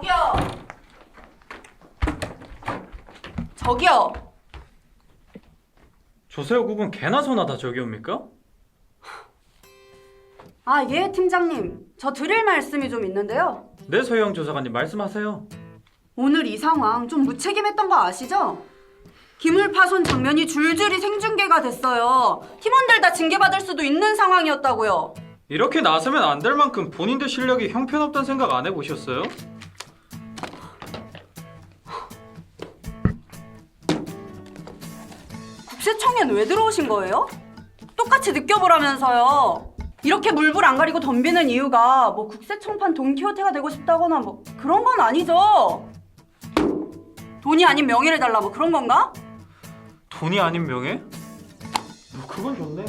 저기요. 저기요. 조세호국은 개나 소나 다 저기 옵니까? 아, 예, 팀장님. 저 드릴 말씀이 좀 있는데요. 네 서영 조사관님 말씀하세요. 오늘 이 상황 좀 무책임했던 거 아시죠? 기물 파손 장면이 줄줄이 생중계가 됐어요. 팀원들 다 징계받을 수도 있는 상황이었다고요. 이렇게 나서면 안 될 만큼 본인들 실력이 형편없다는 생각 안 해보셨어요? 국세청엔 왜 들어오신 거예요? 똑같이 느껴보라면서요. 이렇게 물불 안 가리고 덤비는 이유가 뭐 국세청판 돈키호테가 되고 싶다거나 뭐 그런 건 아니죠. 돈이 아닌 명예를 달라 뭐 그런 건가? 돈이 아닌 명예? 뭐 그건 좋네.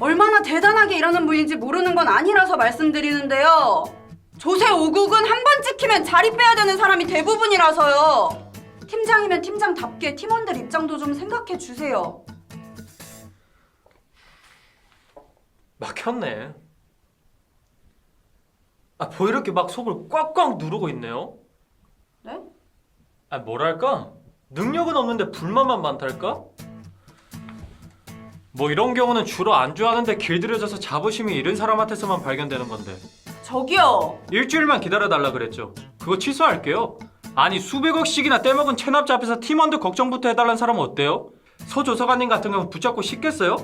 얼마나 대단하게 일하는 분인지 모르는 건 아니라서 말씀드리는데요. 조세 5국은 한 번 찍히면 자리 빼야 되는 사람이 대부분이라서요. 팀장이면 팀장답게 팀원들 입장도 좀 생각해 주세요. 막혔네. 아, 뭐 이렇게 막 속을 꽉꽉 누르고 있네요? 네? 아, 뭐랄까? 능력은 없는데 불만만 많달까? 뭐 이런 경우는 주로 안주하는데 길들여져서 자부심이 잃은 사람한테서만 발견되는 건데 저기요. 일주일만 기다려달라 그랬죠. 그거 취소할게요. 아니 수백억씩이나 떼먹은 체납자 앞에서 팀원들 걱정부터 해달라는 사람은 어때요? 서조서관님 같은 경우 붙잡고 싶겠어요?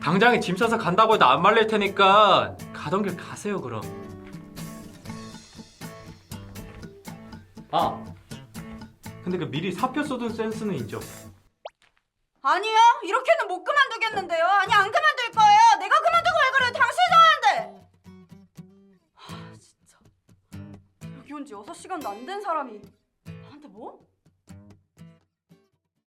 당장에 짐 싸서 간다고 해도 안 말릴 테니까 가던 길 가세요 그럼. 아 근데 그 미리 사표 써둔 센스는 인정. 아니요. 이렇게는 못 그만두겠는데요. 하 진짜. 여기 온지 6시간도 안 된 사람이 나한테 뭐?